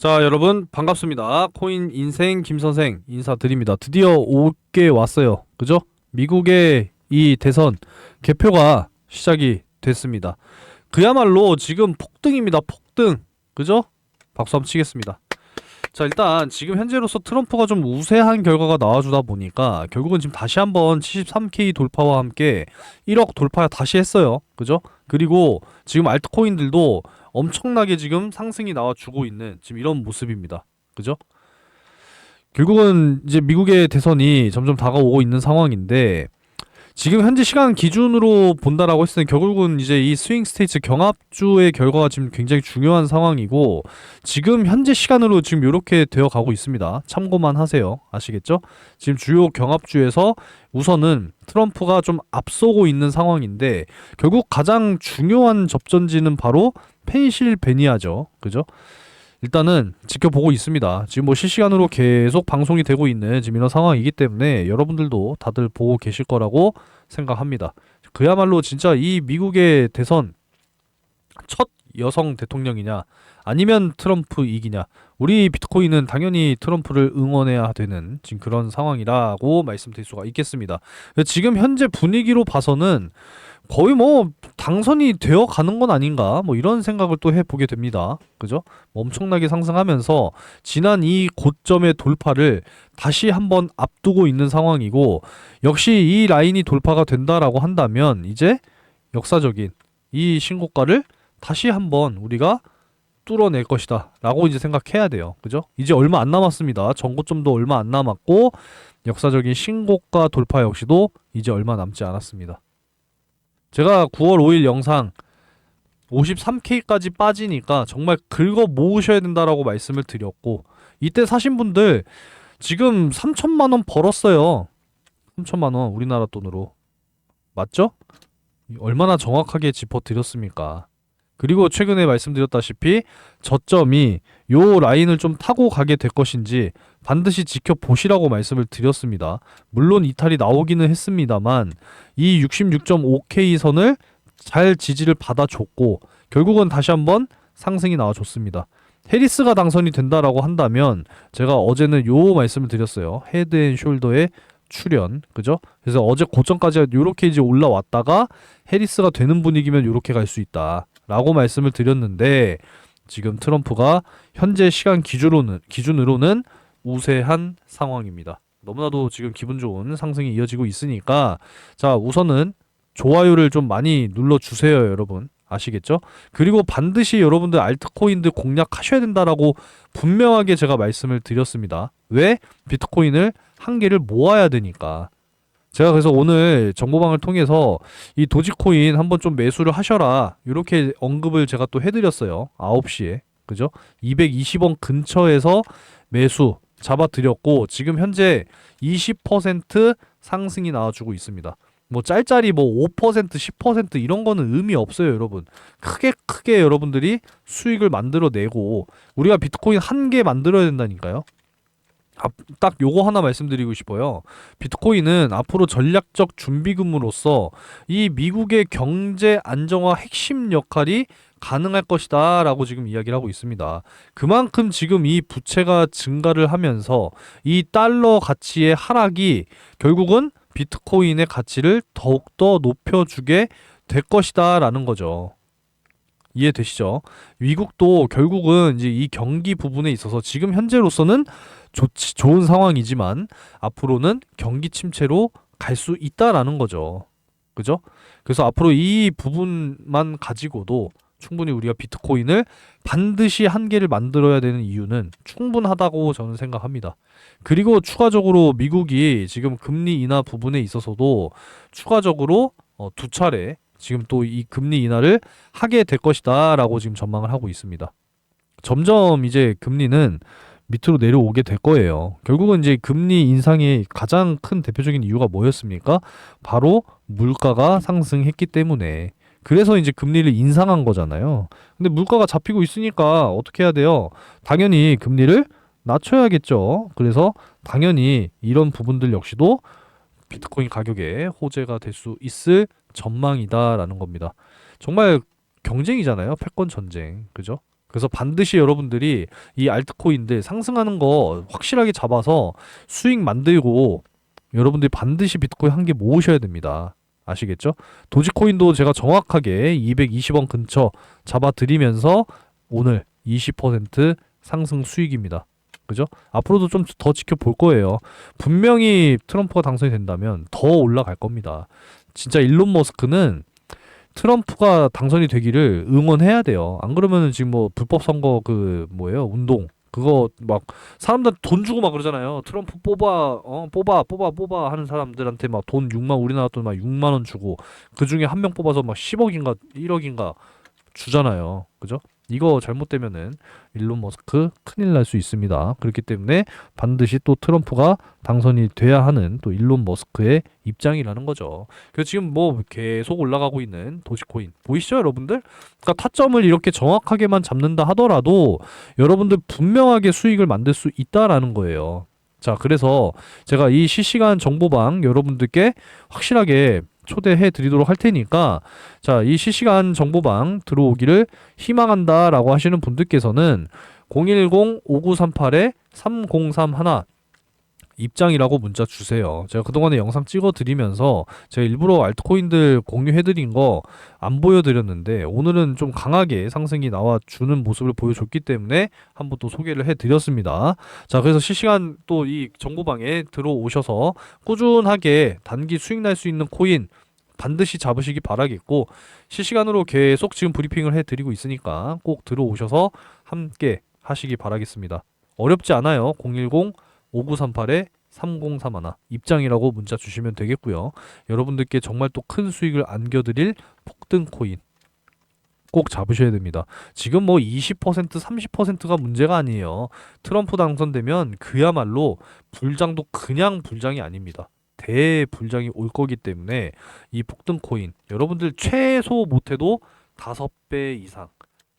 자, 여러분 반갑습니다. 코인 인생 김 선생 인사드립니다. 드디어 5개 왔어요. 그죠? 미국의 이 대선 개표가 시작이 됐습니다. 그야말로 지금 폭등입니다. 폭등. 그죠? 박수 한번 치겠습니다. 자, 일단 지금 현재로서 트럼프가 좀 우세한 결과가 나와주다 보니까 결국은 지금 다시 한번 73K 돌파와 함께 1억 돌파 다시 했어요. 그죠? 그리고 지금 알트코인들도 엄청나게 지금 상승이 나와주고 있는 지금 이런 모습입니다. 그죠? 결국은 이제 미국의 대선이 점점 다가오고 있는 상황인데 지금 현재 시간 기준으로 본다라고 했을 때 결국은 이제 이 스윙 스테이트 경합주의 결과가 지금 굉장히 중요한 상황이고 지금 현재 시간으로 지금 이렇게 되어 가고 있습니다. 참고만 하세요. 아시겠죠? 지금 주요 경합주에서 우선은 트럼프가 좀 앞서고 있는 상황인데 결국 가장 중요한 접전지는 바로 펜실베니아죠. 그죠? 일단은 지켜보고 있습니다. 지금 뭐 실시간으로 계속 방송이 되고 있는 지금 이런 상황이기 때문에 여러분들도 다들 보고 계실 거라고 생각합니다. 그야말로 진짜 이 미국의 대선 첫 여성 대통령이냐 아니면 트럼프 이기냐 우리 비트코인은 당연히 트럼프를 응원해야 되는 지금 그런 상황이라고 말씀드릴 수가 있겠습니다. 지금 현재 분위기로 봐서는 거의 뭐 당선이 되어 가는 건 아닌가 뭐 이런 생각을 또 해보게 됩니다. 그죠? 뭐 엄청나게 상승하면서 지난 이 고점의 돌파를 다시 한번 앞두고 있는 상황이고 역시 이 라인이 돌파가 된다라고 한다면 이제 역사적인 이 신고가를 다시 한번 우리가 뚫어낼 것이다 라고 이제 생각해야 돼요 그죠 이제 얼마 안 남았습니다 전고점도 얼마 안 남았고 역사적인 신고가 돌파 역시도 이제 얼마 남지 않았습니다 제가 9월 5일 영상 53K까지 빠지니까 정말 긁어 모으셔야 된다라고 말씀을 드렸고 이때 사신 분들 지금 3천만 원 벌었어요. 3천만 원 우리나라 돈으로 맞죠? 얼마나 정확하게 짚어 드렸습니까? 그리고 최근에 말씀드렸다시피 저점이 요 라인을 좀 타고 가게 될 것인지 반드시 지켜보시라고 말씀을 드렸습니다. 물론 이탈이 나오기는 했습니다만 이 66.5K 선을 잘 지지를 받아줬고 결국은 다시 한번 상승이 나와줬습니다. 해리스가 당선이 된다라고 한다면 제가 어제는 요 말씀을 드렸어요. 헤드앤숄더의 출현 그죠? 그래서 어제 고점까지 요렇게 이제 올라왔다가 해리스가 되는 분위기면 요렇게 갈 수 있다. 라고 말씀을 드렸는데 지금 트럼프가 현재 시간 기준으로는 기준으로는 우세한 상황입니다. 너무나도 지금 기분 좋은 상승이 이어지고 있으니까 자 우선은 좋아요를 좀 많이 눌러 주세요, 여러분. 아시겠죠? 그리고 반드시 여러분들 알트코인들 공략하셔야 된다라고 분명하게 제가 말씀을 드렸습니다. 왜? 비트코인을 한 개를 모아야 되니까. 제가 그래서 오늘 정보방을 통해서 이 도지코인 한번 좀 매수를 하셔라. 이렇게 언급을 제가 또 해드렸어요. 9시에. 그죠? 220원 근처에서 매수 잡아드렸고, 지금 현재 20% 상승이 나와주고 있습니다. 뭐 짤짤이 뭐 5% 10% 이런 거는 의미 없어요, 여러분. 크게 크게 여러분들이 수익을 만들어 내고 우리가 비트코인 한 개 만들어야 된다니까요. 아, 딱 요거 하나 말씀드리고 싶어요. 비트코인은 앞으로 전략적 준비금으로서 이 미국의 경제 안정화 핵심 역할이 가능할 것이다 라고 지금 이야기를 하고 있습니다. 그만큼 지금 이 부채가 증가를 하면서 이 달러 가치의 하락이 결국은 비트코인의 가치를 더욱더 높여주게 될 것이다 라는 거죠. 이해되시죠? 미국도 결국은 이제 이 경기 부분에 있어서 지금 현재로서는 좋지, 좋은 상황이지만 앞으로는 경기 침체로 갈 수 있다라는 거죠. 그죠? 그래서 앞으로 이 부분만 가지고도 충분히 우리가 비트코인을 반드시 한 개를 만들어야 되는 이유는 충분하다고 저는 생각합니다. 그리고 추가적으로 미국이 지금 금리 인하 부분에 있어서도 추가적으로 어, 두 차례 지금 또 이 금리 인하를 하게 될 것이다라고 지금 전망을 하고 있습니다. 점점 이제 금리는 밑으로 내려오게 될 거예요. 결국은 이제 금리 인상의 가장 큰 대표적인 이유가 뭐였습니까? 바로 물가가 상승했기 때문에. 그래서 이제 금리를 인상한 거잖아요. 근데 물가가 잡히고 있으니까 어떻게 해야 돼요? 당연히 금리를 낮춰야겠죠. 그래서 당연히 이런 부분들 역시도 비트코인 가격에 호재가 될 수 있을 전망이다라는 겁니다. 정말 경쟁이잖아요. 패권 전쟁. 그죠? 그래서 반드시 여러분들이 이 알트코인들 상승하는 거 확실하게 잡아서 수익 만들고 여러분들이 반드시 비트코인 한 개 모으셔야 됩니다. 아시겠죠? 도지코인도 제가 정확하게 220원 근처 잡아드리면서 오늘 20% 상승 수익입니다. 그죠? 앞으로도 좀 더 지켜볼 거예요. 분명히 트럼프가 당선이 된다면 더 올라갈 겁니다. 진짜 일론 머스크는 트럼프가 당선이 되기를 응원해야 돼요. 안 그러면은 지금 뭐 불법 선거 그 뭐예요? 운동 그거 막 사람들 돈 주고 막 그러잖아요. 트럼프 뽑아 어 뽑아 뽑아 뽑아 하는 사람들한테 막 돈 6만 우리나라 돈 막 6만 원 주고 그 중에 한 명 뽑아서 막 10억인가 1억인가 주잖아요. 그죠? 이거 잘못되면은 일론 머스크 큰일 날 수 있습니다. 그렇기 때문에 반드시 또 트럼프가 당선이 돼야 하는 또 일론 머스크의 입장이라는 거죠. 그래서 지금 뭐 계속 올라가고 있는 도시코인 보이시죠, 여러분들? 그러니까 타점을 이렇게 정확하게만 잡는다 하더라도 여러분들 분명하게 수익을 만들 수 있다라는 거예요. 자, 그래서 제가 이 실시간 정보방 여러분들께 확실하게 초대해 드리도록 할 테니까 자, 이 실시간 정보방 들어오기를 희망한다라고 하시는 분들께서는 010-5938-3031 입장이라고 문자 주세요. 제가 그동안에 영상 찍어 드리면서 제가 일부러 알트코인들 공유해 드린 거 안 보여 드렸는데 오늘은 좀 강하게 상승이 나와 주는 모습을 보여줬기 때문에 한번 또 소개를 해 드렸습니다. 자, 그래서 실시간 또 이 정보방에 들어오셔서 꾸준하게 단기 수익 날 수 있는 코인 반드시 잡으시기 바라겠고 실시간으로 계속 지금 브리핑을 해 드리고 있으니까 꼭 들어오셔서 함께 하시기 바라겠습니다. 어렵지 않아요. 010 5938에 3031 입장이라고 문자 주시면 되겠고요. 여러분들께 정말 또 큰 수익을 안겨드릴 폭등 코인 꼭 잡으셔야 됩니다. 지금 뭐 20% 30%가 문제가 아니에요. 트럼프 당선되면 그야말로 불장도 그냥 불장이 아닙니다. 대불장이 올 거기 때문에 이 폭등 코인 여러분들 최소 못해도 다섯 배 이상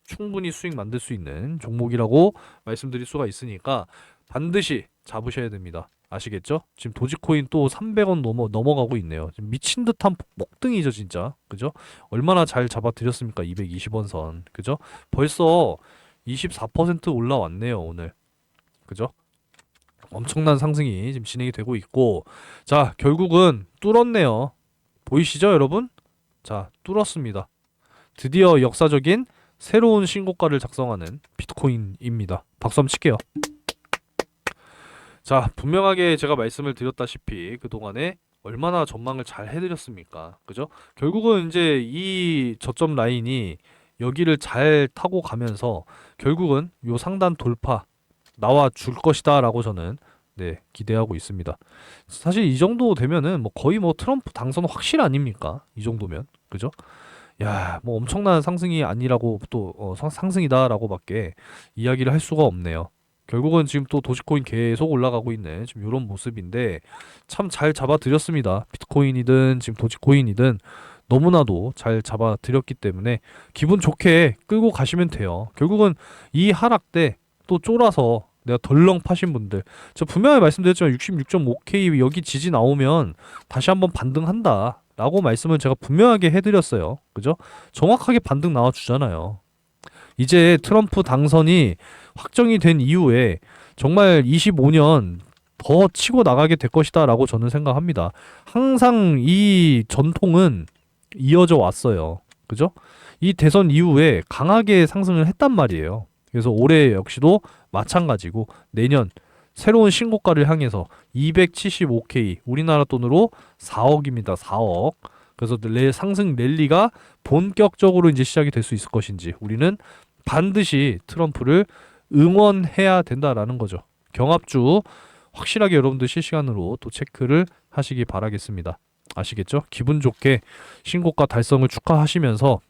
충분히 수익 만들 수 있는 종목이라고 말씀드릴 수가 있으니까 반드시 잡으셔야 됩니다. 아시겠죠? 지금 도지코인 또 300원 넘어 넘어가고 있네요. 지금 미친 듯한 폭등이죠, 진짜. 그죠? 얼마나 잘 잡아 드렸습니까? 220원 선. 그죠? 벌써 24% 올라왔네요, 오늘. 그죠? 엄청난 상승이 지금 진행이 되고 있고 자, 결국은 뚫었네요. 보이시죠, 여러분? 자, 뚫었습니다. 드디어 역사적인 새로운 신고가를 작성하는 비트코인입니다. 박수 한번 칠게요. 자, 분명하게 제가 말씀을 드렸다시피 그동안에 얼마나 전망을 잘 해드렸습니까? 그죠? 결국은 이제 이 저점 라인이 여기를 잘 타고 가면서 결국은 요 상단 돌파 나와 줄 것이다 라고 저는 네 기대하고 있습니다. 사실 이 정도 되면은 뭐 거의 뭐 트럼프 당선 확실 아닙니까? 이 정도면 그죠? 야, 뭐 엄청난 상승이 아니라고 또 어, 상- 상승이다라고밖에 이야기를 할 수가 없네요. 결국은 지금 또 도시코인 계속 올라가고 있는 지금 이런 모습인데 참 잘 잡아드렸습니다. 비트코인이든 지금 도지코인이든 너무나도 잘 잡아드렸기 때문에 기분 좋게 끌고 가시면 돼요. 결국은 이 하락 때 또 쫄아서 내가 덜렁 파신 분들. 저 분명히 말씀드렸지만 66.5K 여기 지지 나오면 다시 한번 반등한다 라고 말씀을 제가 분명하게 해드렸어요. 그죠? 정확하게 반등 나와주잖아요. 이제 트럼프 당선이 확정이 된 이후에 정말 25년 더 치고 나가게 될 것이다 라고 저는 생각합니다 항상 이 전통은 이어져 왔어요 그죠 이 대선 이후에 강하게 상승을 했단 말이에요 그래서 올해 역시도 마찬가지고 내년 새로운 신고가를 향해서 275K 우리나라 돈으로 4억입니다. 4억. 그래서 내 상승 랠리가 본격적으로 이제 시작이 될 수 있을 것인지 우리는 반드시 트럼프를 응원해야 된다라는 거죠. 경합주 확실하게 여러분들 실시간으로 또 체크를 하시기 바라겠습니다. 아시겠죠? 기분 좋게 신고가 달성을 축하하시면서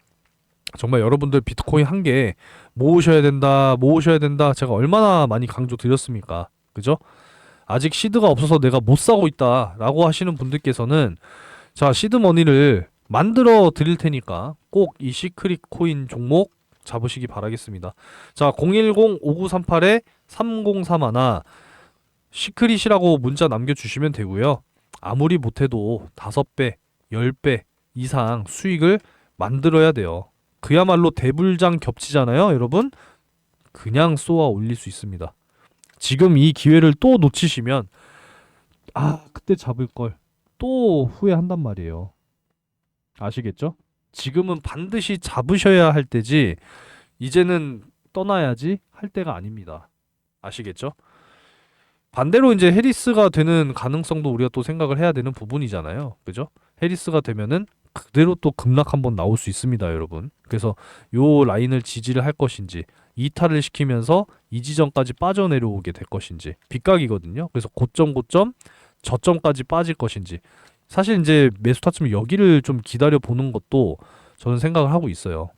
정말 여러분들 비트코인 한 개 모으셔야 된다, 모으셔야 된다. 제가 얼마나 많이 강조 드렸습니까? 그죠? 아직 시드가 없어서 내가 못 사고 있다 라고 하시는 분들께서는 자, 시드 머니를 만들어 드릴 테니까 꼭 이 시크릿 코인 종목 잡으시기 바라겠습니다. 자, 010-5938에 3031 시크릿이라고 문자 남겨주시면 되고요. 아무리 못해도 5배, 10배 이상 수익을 만들어야 돼요. 그야말로 대불장 겹치잖아요, 여러분. 그냥 쏘아 올릴 수 있습니다. 지금 이 기회를 또 놓치시면 아 그때 잡을 걸 또 후회한단 말이에요. 아시겠죠? 지금은 반드시 잡으셔야 할 때지 이제는 떠나야지 할 때가 아닙니다. 아시겠죠? 반대로 이제 해리스가 되는 가능성도 우리가 또 생각을 해야 되는 부분이잖아요. 그죠? 해리스가 되면은 그대로 또 급락 한번 나올 수 있습니다, 여러분. 그래서 요 라인을 지지를 할 것인지 이탈을 시키면서 이 지점까지 빠져내려오게 될 것인지 빗각이거든요. 그래서 고점 고점 저점까지 빠질 것인지 사실 이제 매수 타점 여기를 좀 기다려 보는 것도 저는 생각을 하고 있어요.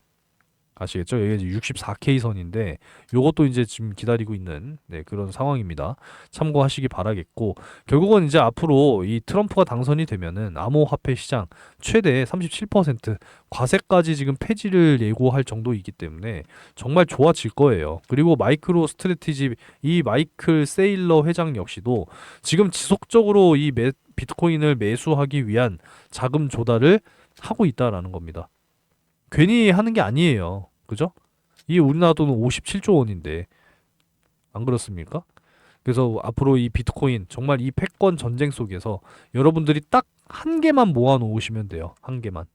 아시겠죠? 여기가 이제 64K 선인데 요것도 이제 지금 기다리고 있는 네, 그런 상황입니다. 참고하시기 바라겠고 결국은 이제 앞으로 이 트럼프가 당선이 되면은 암호화폐 시장 최대 37% 과세까지 지금 폐지를 예고할 정도이기 때문에 정말 좋아질 거예요. 그리고 마이크로 스트레티지 이 마이클 세일러 회장 역시도 지금 지속적으로 이 매, 비트코인을 매수하기 위한 자금 조달을 하고 있다라는 겁니다. 괜히 하는 게 아니에요. 그죠? 이 우리나라 돈은 57조 원인데 안 그렇습니까? 그래서 앞으로 이 비트코인 정말 이 패권 전쟁 속에서 여러분들이 딱 한 개만 모아 놓으시면 돼요. 한 개만.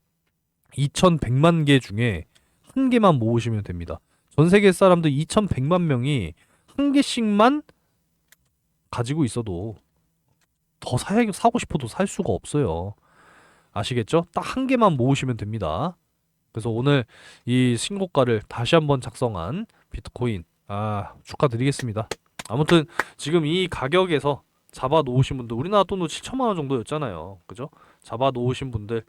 2,100만 개 중에 한 개만 모으시면 됩니다. 전 세계 사람들 2,100만 명이 한 개씩만 가지고 있어도 더 사, 사고 싶어도 살 수가 없어요. 아시겠죠? 딱 한 개만 모으시면 됩니다. 그래서 오늘 이 신고가를 다시 한번 작성한 비트코인 아 축하드리겠습니다. 아무튼 지금 이 가격에서 잡아 놓으신 분들 우리나라 돈으로 7천만 원 정도였잖아요. 그죠? 잡아 놓으신 분들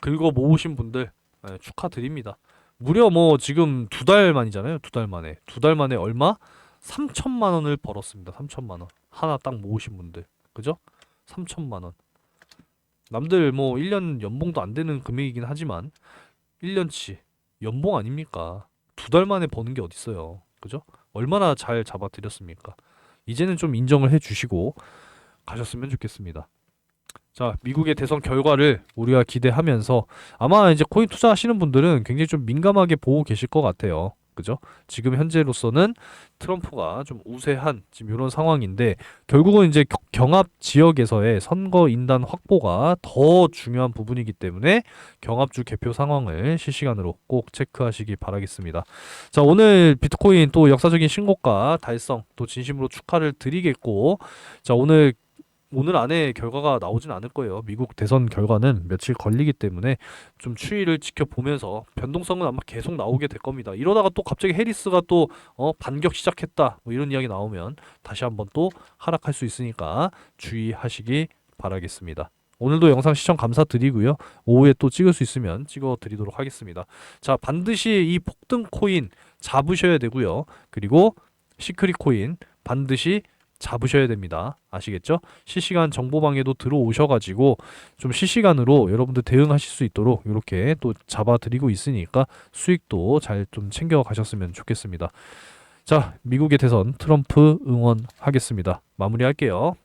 긁어 모으신 분들 네, 축하드립니다. 무려 뭐 지금 두 달 만이잖아요. 두 달 만에 두 달 만에 얼마? 3천만 원을 벌었습니다. 3천만 원 하나 딱 모으신 분들 그죠? 3천만 원 남들 뭐 1년 연봉도 안 되는 금액이긴 하지만 1년치 연봉 아닙니까? 두 달 만에 버는 게 어딨어요. 그죠? 얼마나 잘 잡아드렸습니까? 이제는 좀 인정을 해 주시고 가셨으면 좋겠습니다. 자, 미국의 대선 결과를 우리가 기대하면서 아마 이제 코인 투자하시는 분들은 굉장히 좀 민감하게 보고 계실 것 같아요. 그죠? 지금 현재로서는 트럼프가 좀 우세한 지금 이런 상황인데 결국은 이제 겨- 경합 지역에서의 선거 인단 확보가 더 중요한 부분이기 때문에 경합주 개표 상황을 실시간으로 꼭 체크하시기 바라겠습니다. 자, 오늘 비트코인 또 역사적인 신고가 달성 또 진심으로 축하를 드리겠고 자, 오늘 오늘 안에 결과가 나오진 않을 거예요. 미국 대선 결과는 며칠 걸리기 때문에 좀 추이를 지켜보면서 변동성은 아마 계속 나오게 될 겁니다. 이러다가 또 갑자기 해리스가 또 어, 반격 시작했다 뭐 이런 이야기 나오면 다시 한번 또 하락할 수 있으니까 주의하시기 바라겠습니다. 오늘도 영상 시청 감사드리고요. 오후에 또 찍을 수 있으면 찍어 드리도록 하겠습니다. 자, 반드시 이 폭등 코인 잡으셔야 되고요. 그리고 시크릿 코인 반드시 잡으셔야 됩니다. 아시겠죠? 실시간 정보방에도 들어오셔가지고 좀 실시간으로 여러분들 대응하실 수 있도록 이렇게 또 잡아드리고 있으니까 수익도 잘 좀 챙겨 가셨으면 좋겠습니다. 자, 미국의 대선 트럼프 응원하겠습니다. 마무리할게요.